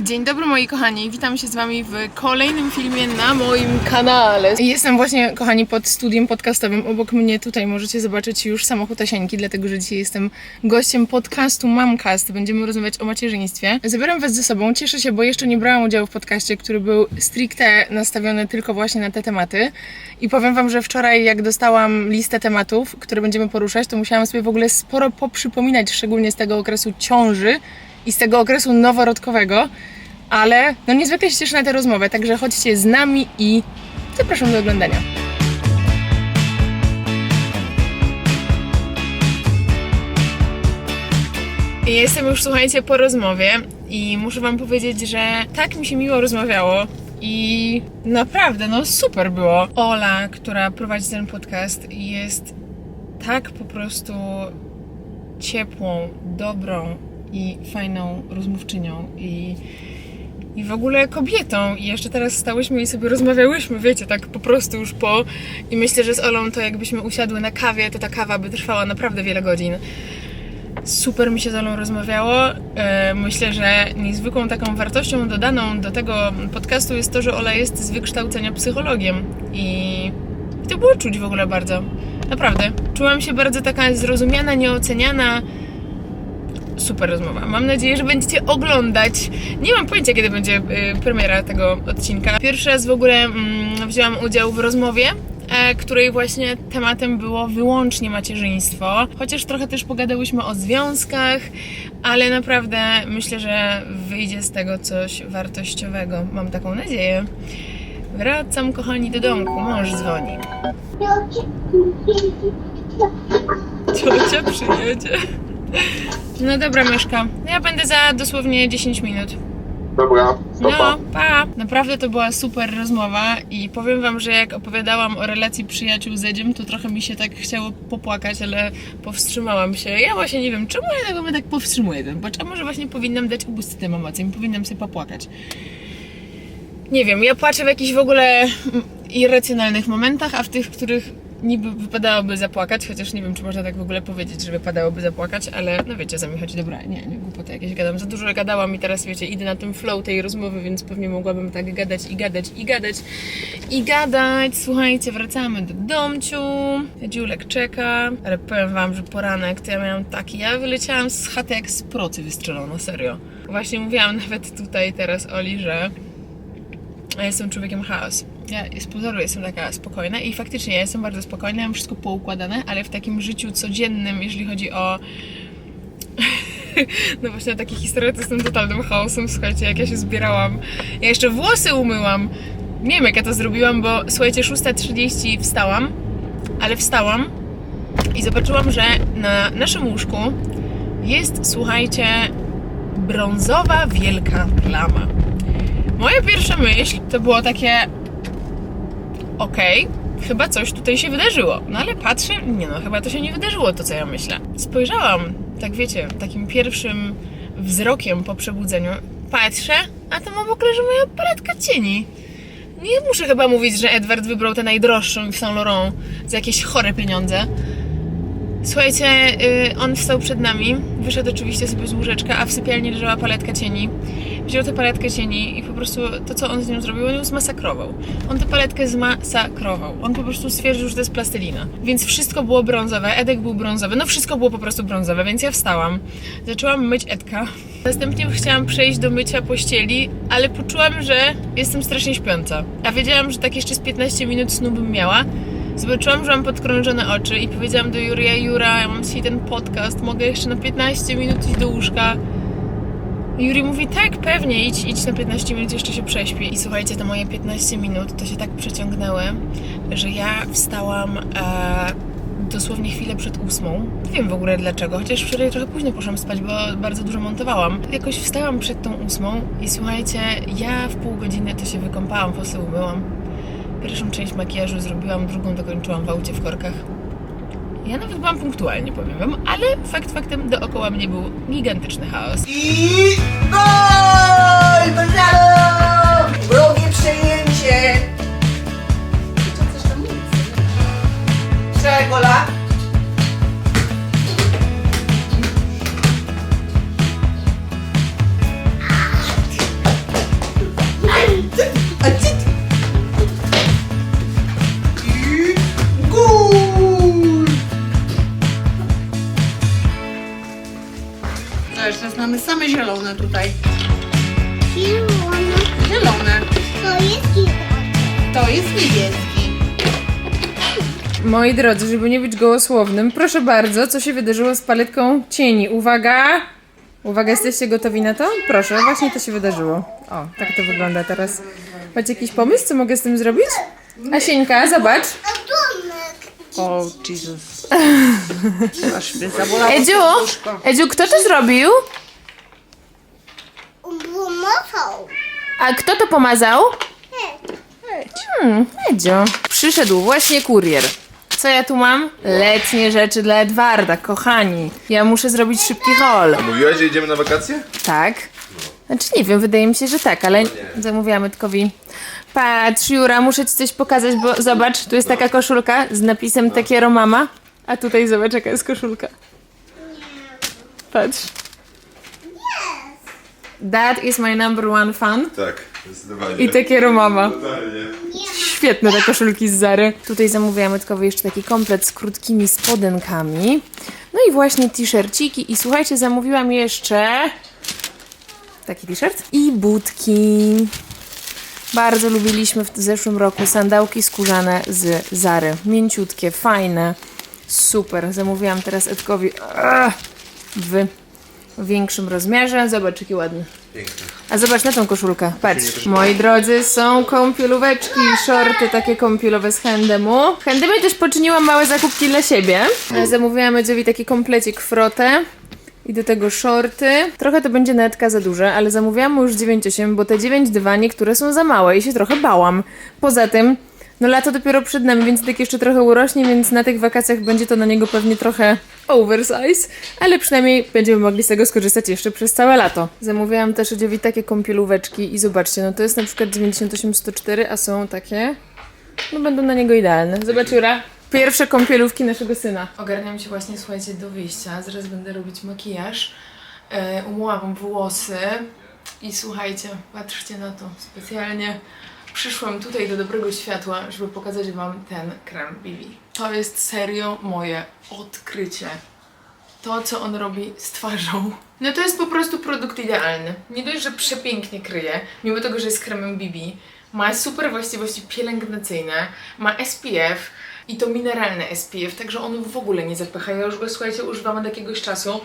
Dzień dobry moi kochani, witam się z wami w kolejnym filmie na moim kanale. Jestem właśnie, kochani, pod studiem podcastowym. Obok mnie tutaj możecie zobaczyć już samochód Asieńki, dlatego że dzisiaj jestem gościem podcastu Mamcast. Będziemy rozmawiać o macierzyństwie. Zabieram was ze sobą, cieszę się, bo jeszcze nie brałam udziału w podcaście, który był stricte nastawiony tylko właśnie na te tematy. I powiem wam, że wczoraj jak dostałam listę tematów, które będziemy poruszać, to musiałam sobie w ogóle sporo poprzypominać, szczególnie z tego okresu ciąży i z tego okresu noworodkowego, ale no niezwykle się cieszę na tę rozmowę, także chodźcie z nami i zapraszam do oglądania. Jestem już, słuchajcie, po rozmowie i muszę wam powiedzieć, że tak mi się miło rozmawiało i naprawdę, no super było. Ola, która prowadzi ten podcast jest tak po prostu ciepłą, dobrą i fajną rozmówczynią i, i w ogóle kobietą. I jeszcze teraz stałyśmy i sobie rozmawiałyśmy, wiecie, tak po prostu już po. I myślę, że z Olą to jakbyśmy usiadły na kawie, to ta kawa by trwała naprawdę wiele godzin. Super mi się z Olą rozmawiało. E, Myślę, że niezwykłą taką wartością dodaną do tego podcastu jest to, że Ola jest z wykształcenia psychologiem i i to było czuć w ogóle bardzo. Naprawdę. Czułam się bardzo taka zrozumiana, nieoceniana. Super rozmowa. Mam nadzieję, że będziecie oglądać. Nie mam pojęcia, kiedy będzie y, premiera tego odcinka. Pierwszy raz w ogóle mm, wzięłam udział w rozmowie, e, której właśnie tematem było wyłącznie macierzyństwo. Chociaż trochę też pogadałyśmy o związkach, ale naprawdę myślę, że wyjdzie z tego coś wartościowego. Mam taką nadzieję. Wracam, kochani, do domku. Mąż dzwoni. Ciocia przyjedzie. No dobra, Myszka. Ja będę za dosłownie 10 minut. Dobra, No, stopa. pa! Naprawdę to była super rozmowa i powiem wam, że jak opowiadałam o relacji przyjaciół z Edziem, to trochę mi się tak chciało popłakać, ale powstrzymałam się. Ja właśnie nie wiem, czemu ja tego tak powstrzymuję płacz, a może właśnie powinnam dać ubóstwo tym emocjom, powinnam sobie popłakać. Nie wiem, ja płaczę w jakichś w ogóle mm, irracjonalnych momentach, a w tych, których niby wypadałoby zapłakać, chociaż nie wiem, czy można tak w ogóle powiedzieć, że wypadałoby zapłakać, ale no wiecie, co mi chodzi, dobra, nie, nie, głupoty jakieś gadam, za dużo gadałam i teraz, wiecie, idę na tym flow tej rozmowy, więc pewnie mogłabym tak gadać i gadać i gadać i gadać. Słuchajcie, wracamy do domciu, Dziulek czeka, ale powiem wam, że poranek to ja miałam taki, ja wyleciałam z chaty jak z procy wystrzelona, serio. Właśnie mówiłam nawet tutaj teraz Oli, że ja jestem człowiekiem chaos. Ja z pozoru jestem taka spokojna i faktycznie ja jestem bardzo spokojna, mam wszystko poukładane, ale w takim życiu codziennym, jeżeli chodzi o no właśnie takie historie to jestem totalnym chaosem. Słuchajcie, jak ja się zbierałam. Ja jeszcze włosy umyłam. Nie wiem jak ja to zrobiłam, bo słuchajcie, 6.30 wstałam, ale wstałam i zobaczyłam, że na naszym łóżku jest, słuchajcie, brązowa wielka plama. Moja pierwsza myśl to było takie okej, chyba coś tutaj się wydarzyło. No ale patrzę, nie no, chyba to się nie wydarzyło to, co ja myślę. Spojrzałam, tak wiecie, takim pierwszym wzrokiem po przebudzeniu. Patrzę, a tam obok leży moja paletka cieni. Nie muszę chyba mówić, że Edward wybrał tę najdroższą w Saint Laurent za jakieś chore pieniądze. Słuchajcie, y, on wstał przed nami, wyszedł oczywiście sobie z łóżeczka, a w sypialni leżała paletka cieni. Wziął tę paletkę cieni i po prostu to, co on z nią zrobił, on ją zmasakrował. On tę paletkę zmasakrował. On po prostu stwierdził, że to jest plastelina. Więc wszystko było brązowe, Edek był brązowy, no wszystko było po prostu brązowe, więc ja wstałam. Zaczęłam myć Edka. Następnie chciałam przejść do mycia pościeli, ale poczułam, że jestem strasznie śpiąca. A wiedziałam, że tak jeszcze z 15 minut snu bym miała. Zobaczyłam, że mam podkrążone oczy i powiedziałam do Jurija, Jura, ja mam dzisiaj ten podcast, mogę jeszcze na 15 minut iść do łóżka. Juri mówi, tak, pewnie, idź, idź na 15 minut, jeszcze się prześpi. I słuchajcie, te moje 15 minut to się tak przeciągnęły, że ja wstałam e, dosłownie chwilę przed ósmą. Nie wiem w ogóle dlaczego, chociaż wczoraj trochę późno poszłam spać, bo bardzo dużo montowałam. Jakoś wstałam przed tą ósmą i słuchajcie, ja w pół godziny to się wykąpałam, włosy umyłam. Pierwszą część makijażu zrobiłam, drugą dokończyłam w aucie w korkach. Ja nawet byłam punktualnie, powiem wam, ale fakt faktem dookoła mnie był gigantyczny chaos. I gol! Brawo! Wrogie przejęcie! Strzelaj gola! Zielone tutaj. Zielone. Zielone. To jest zielone. To jest niebieski. Moi drodzy, żeby nie być gołosłownym, proszę bardzo, co się wydarzyło z paletką cieni. Uwaga! Uwaga, jesteście gotowi na to? Proszę, właśnie to się wydarzyło. O, tak to wygląda teraz. Macie jakiś pomysł, co mogę z tym zrobić? Asieńka, zobacz. O, Jezus. Aż mnie zabolało Edziu. Edziu, kto to zrobił? A kto to pomazał? Hmm, Edziu. Przyszedł właśnie kurier. Co ja tu mam? Letnie rzeczy dla Edwarda, kochani. Ja muszę zrobić szybki haul. Mówiłaś, że idziemy na wakacje? Tak? Znaczy nie wiem, wydaje mi się, że tak, ale zamówiłam Edkowi. Patrz, Jura, muszę ci coś pokazać, bo zobacz, tu jest taka koszulka z napisem Takiero Mama, a tutaj zobacz, jaka jest koszulka. Patrz. That is my number one fan. Tak, zdecydowanie. I Takiero Mama. Totalnie. Świetne te koszulki z Zary. Tutaj zamówiłam Edkowi jeszcze taki komplet z krótkimi spodenkami. No i właśnie t-shirciki. I słuchajcie, zamówiłam jeszcze taki t-shirt i budki. Bardzo lubiliśmy w zeszłym roku sandałki skórzane z Zary. Mięciutkie, fajne. Super. Zamówiłam teraz Edkowi ach, w większym rozmiarze. Zobacz, jaki ładny. A zobacz na tą koszulkę. Patrz. Moi drodzy, są kąpielóweczki, shorty takie kąpielowe z Handemu. Handemie też poczyniłam małe zakupki dla siebie. Zamówiłam Edziowi taki komplecik frotę. I do tego shorty. Trochę to będzie netka za duże, ale zamówiłam mu już 9,8, bo te 9,2 niektóre są za małe i się trochę bałam. Poza tym, no lato dopiero przed nami, więc tak jeszcze trochę urośnie, więc na tych wakacjach będzie to na niego pewnie trochę oversize, ale przynajmniej będziemy mogli z tego skorzystać jeszcze przez całe lato. Zamówiłam też Edziowi takie kąpielóweczki i zobaczcie, no to jest na przykład 98,104, a są takie, no będą na niego idealne. Zobacz Jura. Pierwsze kąpielówki naszego syna. Ogarniam się właśnie, słuchajcie, do wyjścia. Zaraz będę robić makijaż. E, umyłam włosy i słuchajcie, patrzcie na to. Specjalnie przyszłam tutaj do dobrego światła, żeby pokazać Wam ten krem BB. To jest serio moje odkrycie. To, co on robi z twarzą. No to jest po prostu produkt idealny. Nie dość, że przepięknie kryje, mimo tego, że jest kremem BB. Ma super właściwości pielęgnacyjne, ma SPF i to mineralne SPF, także on w ogóle nie zapycha. Ja już go, słuchajcie, używam od jakiegoś czasu.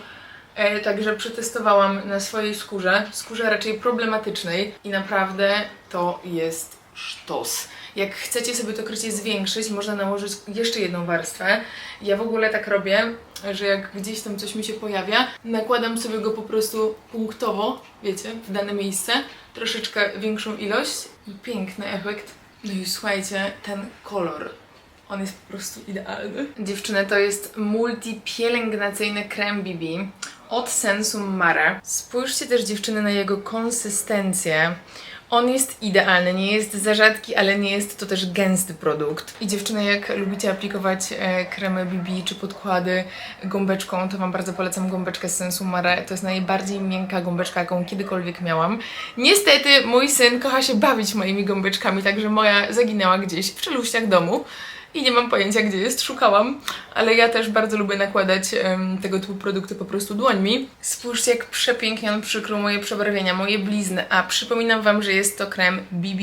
E, także przetestowałam na swojej skórze, skórze raczej problematycznej i naprawdę to jest sztos. Jak chcecie sobie to krycie zwiększyć, można nałożyć jeszcze jedną warstwę. Ja w ogóle tak robię, że jak gdzieś tam coś mi się pojawia, nakładam sobie go po prostu punktowo, wiecie, w dane miejsce, troszeczkę większą ilość i piękny efekt. No i słuchajcie, ten kolor on jest po prostu idealny. Dziewczyny, to jest multi-pielęgnacyjny krem BB od Sensum Mare. Spójrzcie też dziewczyny na jego konsystencję. On jest idealny, nie jest za rzadki, ale nie jest to też gęsty produkt. I dziewczyny, jak lubicie aplikować e, kremy BB czy podkłady gąbeczką, to Wam bardzo polecam gąbeczkę z Sensum Mare. To jest najbardziej miękka gąbeczka, jaką kiedykolwiek miałam. Niestety mój syn kocha się bawić moimi gąbeczkami, także moja zaginęła gdzieś w czeluściach domu i nie mam pojęcia gdzie jest, szukałam, ale ja też bardzo lubię nakładać em, tego typu produkty po prostu dłońmi. Spójrzcie jak przepięknie on przykrył moje przebarwienia, moje blizny, a przypominam Wam, że jest to krem BB.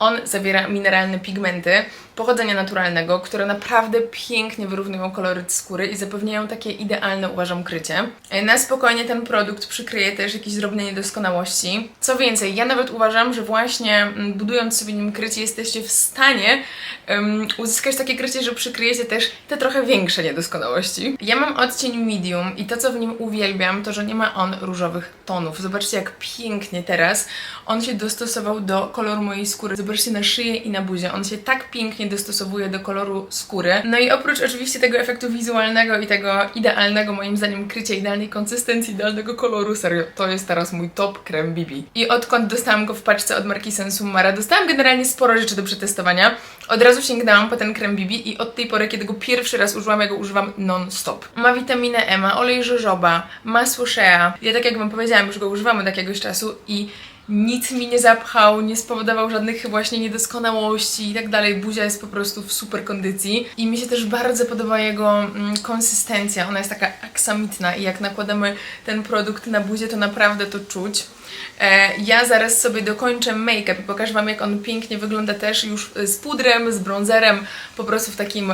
On zawiera mineralne pigmenty pochodzenia naturalnego, które naprawdę pięknie wyrównują koloryt skóry i zapewniają takie idealne, uważam, krycie. E, Na spokojnie ten produkt przykryje też jakieś drobne niedoskonałości. Co więcej, ja nawet uważam, że właśnie mm, budując sobie nim krycie jesteście w stanie em, uzyskać takie krycie, że przykryjecie też te trochę większe niedoskonałości. Ja mam odcień medium i to, co w nim uwielbiam, to, że nie ma on różowych tonów. Zobaczcie, jak pięknie teraz on się dostosował do koloru mojej skóry. Zobaczcie na szyję i na buzię. On się tak pięknie dostosowuje do koloru skóry. No i oprócz oczywiście tego efektu wizualnego i tego idealnego, moim zdaniem, krycia, idealnej konsystencji, idealnego koloru, serio, to jest teraz mój top krem BB. I odkąd dostałam go w paczce od marki Sensum Mara, dostałam generalnie sporo rzeczy do przetestowania. Od razu sięgnęłam po ten krem BB i od tej pory, kiedy go pierwszy raz użyłam, ja go używam non-stop. Ma witaminę E, ma olej żożoba, masło shea. Ja tak jak wam powiedziałam, już go używam od jakiegoś czasu i nic mi nie zapchał, nie spowodował żadnych właśnie niedoskonałości i tak dalej. Buzia jest po prostu w super kondycji i mi się też bardzo podoba jego mm, konsystencja. Ona jest taka aksamitna i jak nakładamy ten produkt na buzię, to naprawdę to czuć. E, ja zaraz sobie dokończę make-up i pokażę Wam, jak on pięknie wygląda też już z pudrem, z bronzerem, po prostu w takim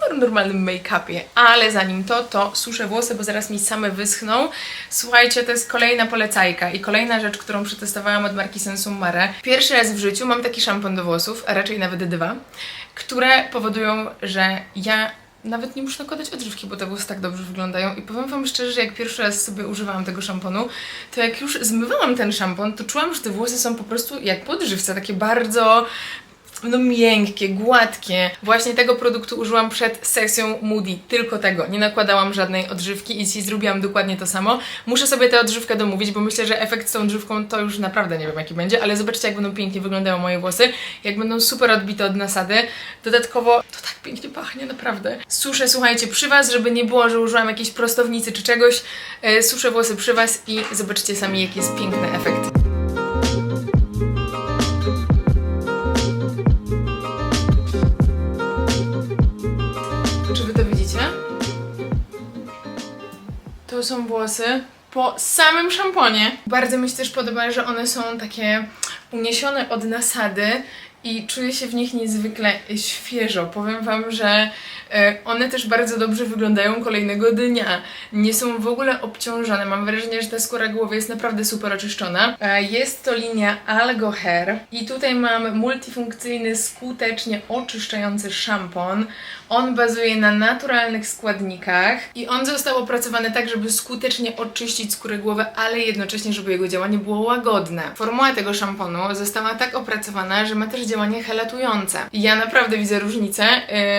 no, normalnym make-upie. Ale zanim to, to suszę włosy, bo zaraz mi same wyschną. Słuchajcie, to jest kolejna polecajka i kolejna rzecz, którą przetestowałam od marki Sensum Mare. Pierwszy raz w życiu mam taki szampon do włosów, a raczej nawet dwa, które powodują, że ja nawet nie muszę nakładać odżywki, bo te włosy tak dobrze wyglądają. I powiem Wam szczerze, że jak pierwszy raz sobie używałam tego szamponu, to jak już zmywałam ten szampon, to czułam, że te włosy są po prostu jak po odżywce, takie bardzo no miękkie, gładkie. Właśnie tego produktu użyłam przed sesją Moody, tylko tego. Nie nakładałam żadnej odżywki i dzisiaj zrobiłam dokładnie to samo. Muszę sobie tę odżywkę domówić, bo myślę, że efekt z tą odżywką to już naprawdę nie wiem jaki będzie, ale zobaczcie jak będą pięknie wyglądają moje włosy, jak będą super odbite od nasady. Dodatkowo to tak pięknie pachnie, naprawdę. Suszę, słuchajcie, przy Was, żeby nie było, że użyłam jakiejś prostownicy czy czegoś. E, suszę włosy przy Was i zobaczcie sami jaki jest piękny efekt. Są włosy po samym szamponie. Bardzo mi się też podoba, że one są takie uniesione od nasady i czuję się w nich niezwykle świeżo. Powiem Wam, że e, one też bardzo dobrze wyglądają kolejnego dnia. Nie są w ogóle obciążone. Mam wrażenie, że ta skóra głowy jest naprawdę super oczyszczona. E, Jest to linia Algo Hair i tutaj mam multifunkcyjny, skutecznie oczyszczający szampon. On bazuje na naturalnych składnikach i on został opracowany tak, żeby skutecznie oczyścić skórę głowy, ale jednocześnie, żeby jego działanie było łagodne. Formuła tego szamponu została tak opracowana, że ma też działanie helatujące. Ja naprawdę widzę różnicę,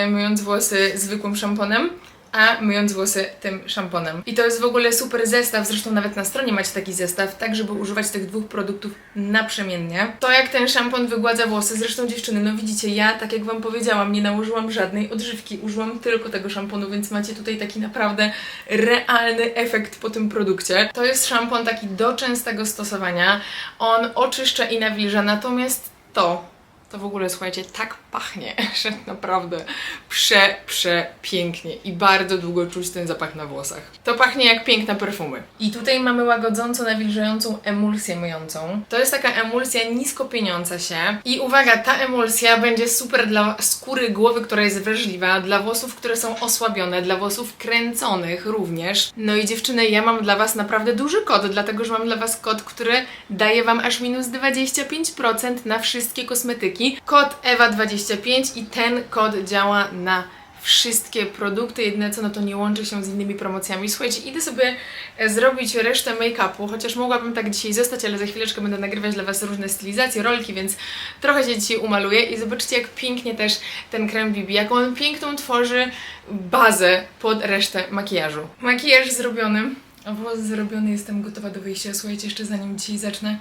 yy, myjąc włosy zwykłym szamponem, a myjąc włosy tym szamponem. I to jest w ogóle super zestaw, zresztą nawet na stronie macie taki zestaw, tak żeby używać tych dwóch produktów naprzemiennie. To jak ten szampon wygładza włosy, zresztą dziewczyny, no widzicie, ja tak jak Wam powiedziałam, nie nałożyłam żadnej odżywki, użyłam tylko tego szamponu, więc macie tutaj taki naprawdę realny efekt po tym produkcie. To jest szampon taki do częstego stosowania, on oczyszcza i nawilża, natomiast to to w ogóle, słuchajcie, tak pachnie, że naprawdę prze, prze pięknie i bardzo długo czuć ten zapach na włosach. To pachnie jak piękne perfumy. I tutaj mamy łagodząco nawilżającą emulsję myjącą. To jest taka emulsja nisko pieniąca się i uwaga, ta emulsja będzie super dla skóry głowy, która jest wrażliwa, dla włosów, które są osłabione, dla włosów kręconych również. No i dziewczyny, ja mam dla Was naprawdę duży kod, dlatego że mam dla Was kod, który daje Wam aż minus 25% na wszystkie kosmetyki. Kod EWA25 i ten kod działa na wszystkie produkty, jedyne co, no to nie łączy się z innymi promocjami. Słuchajcie, idę sobie e, zrobić resztę make-upu, chociaż mogłabym tak dzisiaj zostać, ale za chwileczkę będę nagrywać dla Was różne stylizacje, rolki, więc trochę się dzisiaj umaluję i zobaczcie jak pięknie też ten krem BB, jaką on piękną tworzy bazę pod resztę makijażu. Makijaż zrobiony, włos zrobiony, jestem gotowa do wyjścia. Słuchajcie, jeszcze zanim dzisiaj zacznę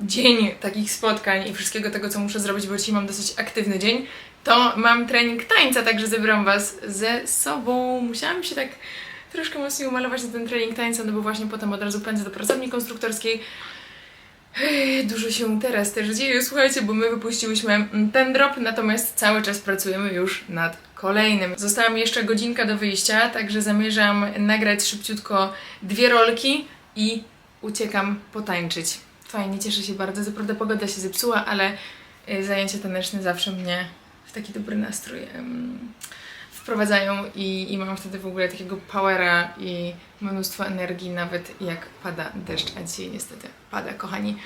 dzień takich spotkań i wszystkiego tego, co muszę zrobić, bo dzisiaj mam dosyć aktywny dzień, to mam trening tańca, także zabieram Was ze sobą. Musiałam się tak troszkę mocniej umalować na ten trening tańca, no bo właśnie potem od razu pędzę do pracowni konstruktorskiej. Ej, Dużo się teraz też dzieje, słuchajcie, bo my wypuściłyśmy ten drop, natomiast cały czas pracujemy już nad kolejnym. Została mi jeszcze godzinka do wyjścia, także zamierzam nagrać szybciutko dwie rolki i uciekam potańczyć. Fajnie, cieszę się bardzo. Co prawda pogoda się zepsuła, ale y, zajęcia taneczne zawsze mnie w taki dobry nastrój wprowadzają i, i mam wtedy w ogóle takiego powera i mnóstwo energii, nawet jak pada deszcz, a dzisiaj niestety pada, kochani.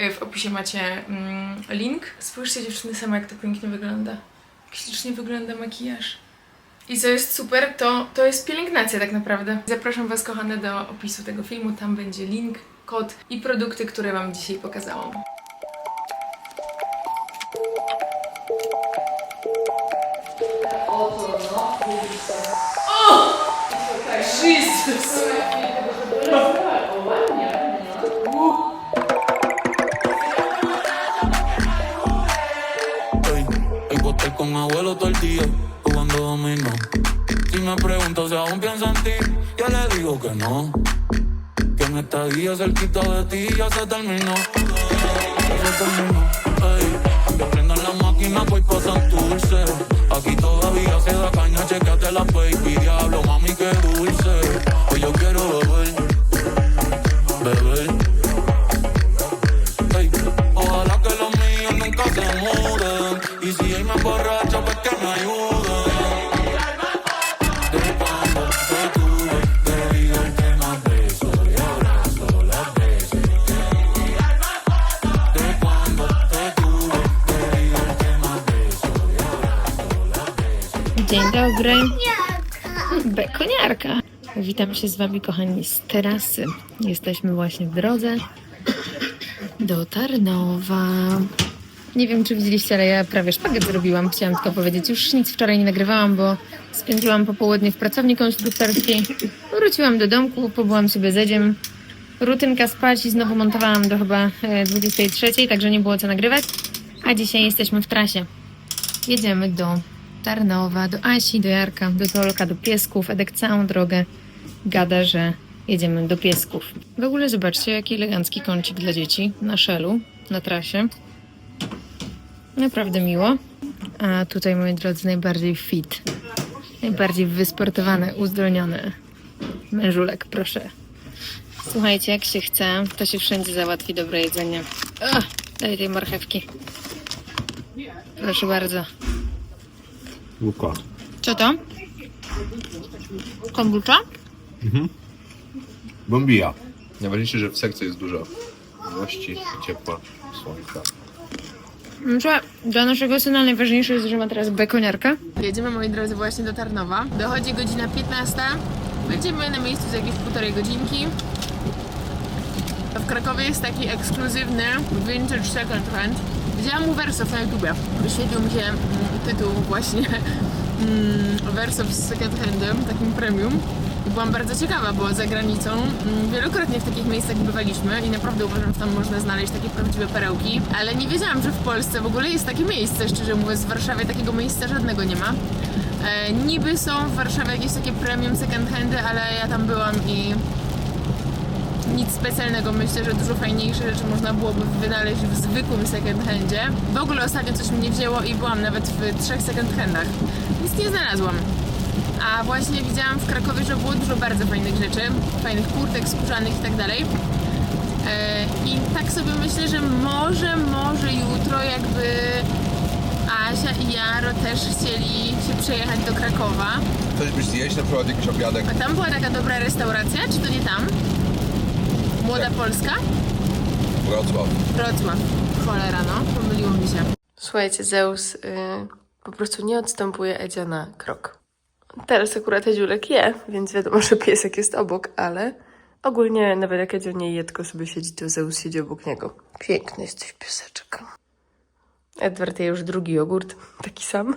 Y, W opisie macie mm, link. Spójrzcie dziewczyny same, jak to pięknie wygląda. Jak ślicznie wygląda makijaż. I co jest super, to, to jest pielęgnacja tak naprawdę. Zapraszam Was, kochane, do opisu tego filmu. Tam będzie link, kod i produkty, które Wam dzisiaj pokazałam. Ey, hay que estar con abuelo todo el día, jugando dominó. Si me pregunto si aún pienso en ti, yo le digo que no. Que me esta guía cerquita de ti ya se terminó. Ya se terminó. Ey, que prendan la máquina, voy pa' Santurce. Aquí todavía se da caña, chequeate la baby. Diablo, mami, qué dulce. Hoy yo quiero beber, beber. Ey, ojalá que los míos nunca se muden. Witam się z Wami, kochani, z terasy. Jesteśmy właśnie w drodze do Tarnowa. Nie wiem, czy widzieliście, ale ja prawie szpagiet zrobiłam. Chciałam tylko powiedzieć, już nic wczoraj nie nagrywałam, bo spędziłam popołudnie w pracowni konstruktorskiej. Wróciłam do domku, pobyłam sobie z Edziem. Rutynka spać i znowu montowałam do chyba e, 23, także nie było co nagrywać. A dzisiaj jesteśmy w trasie. Jedziemy do Tarnowa, do Asi, do Jarka, do Tolka, do Piesków. Edek całą drogę gada, że jedziemy do Piesków. W ogóle zobaczcie, jaki elegancki kącik dla dzieci na szelu, na trasie. Naprawdę miło. A tutaj, moi drodzy, najbardziej fit, najbardziej wysportowany, uzdolniony mężulek, proszę. Słuchajcie, jak się chce, to się wszędzie załatwi dobre jedzenie. Ach, daj tej marchewki. Proszę bardzo. Łuka. Co to? Kombucha? Bombija. Najważniejsze, że w sekcji jest dużo miłości, ciepła, słońca. Że dla naszego syna najważniejsze jest, że ma teraz bekoniarkę. Jedziemy, moi drodzy, właśnie do Tarnowa. Dochodzi godzina 15. Będziemy na miejscu za jakieś półtorej godzinki. W Krakowie jest taki ekskluzywny vintage second hand. Widziałam u Wersow na YouTubie. Wyświetlił mi się mm, tytuł właśnie mm, Wersow z second handem, takim premium. Byłam bardzo ciekawa, bo za granicą mm, wielokrotnie w takich miejscach bywaliśmy i naprawdę uważam, że tam można znaleźć takie prawdziwe perełki. Ale nie wiedziałam, że w Polsce w ogóle jest takie miejsce, szczerze mówiąc. W Warszawie takiego miejsca żadnego nie ma. E, niby są w Warszawie jakieś takie premium second handy, ale ja tam byłam i nic specjalnego. Myślę, że dużo fajniejsze rzeczy można byłoby wynaleźć w zwykłym second handzie. W ogóle ostatnio coś mnie wzięło i byłam nawet w trzech second handach. Nic nie znalazłam. A właśnie widziałam w Krakowie, że było dużo bardzo fajnych rzeczy, fajnych kurtek skórzanych i tak dalej. E, I tak sobie myślę, że może, może jutro jakby Asia i Jaro też chcieli się przejechać do Krakowa. Coś byś zjeść, na przykład jakiś obiadek? A tam była taka dobra restauracja, czy to nie tam? Młoda Polska? Wrocław. Wrocław. Cholera, no. Pomyliło mi się. Słuchajcie, Zeus y, po prostu nie odstępuje Edzia na krok. Teraz akurat Edziulek je, więc wiadomo, że piesek jest obok, ale ogólnie nawet jak Edzio nie je, tylko sobie siedzi, to Zeus siedzi obok niego. Piękny jesteś pieseczek. Edward je już drugi jogurt, taki sam.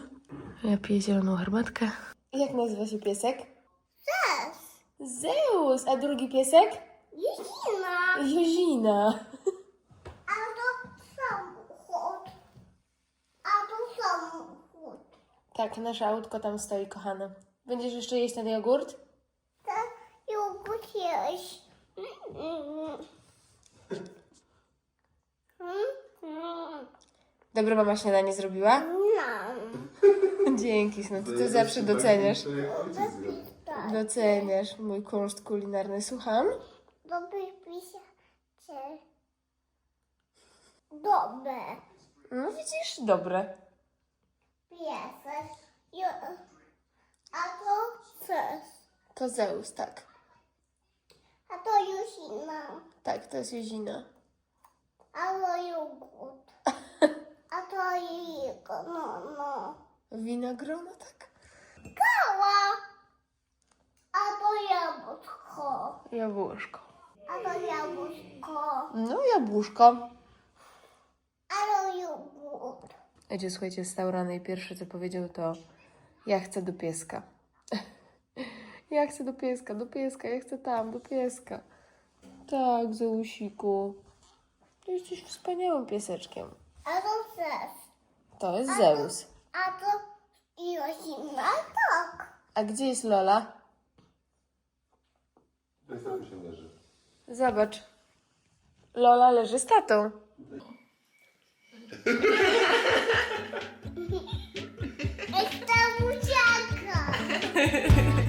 Ja piję zieloną herbatkę. Jak nazywa się piesek? Zeus. Zeus, a drugi piesek? Zima. Jezina. A to samochód. A to samochód. Tak, nasze autko tam stoi, kochane. Będziesz jeszcze jeść ten jogurt? Tak, jogurt jeść. Dobre mama śniadanie zrobiła? No. Dzięki, no ty to zawsze doceniasz. Doceniasz mój kunszt kulinarny. Słucham? Dobry pisacie. Dobre. No widzisz, dobre. A to ses. To Zeus, tak. A to Jusina. Tak, to jest Jezina. A to jogurt. A to jajko. No, no. Winogrona, tak. Kała. A to jabłko. Jabłuszko. A to jabłuszko. No, jabłuszko. A to jogurt. Edzie, słuchajcie, stał rano i pierwsze co powiedział to ja chcę do pieska. ja chcę do pieska, do pieska, ja chcę tam, do pieska. Tak, Zeusiku. Ty jesteś wspaniałym pieseczkiem. A to ses. To jest Zeus. A to Jusina. Tak. A gdzie jest Lola? Zobacz. Lola leży z tatą. Esta muchacha.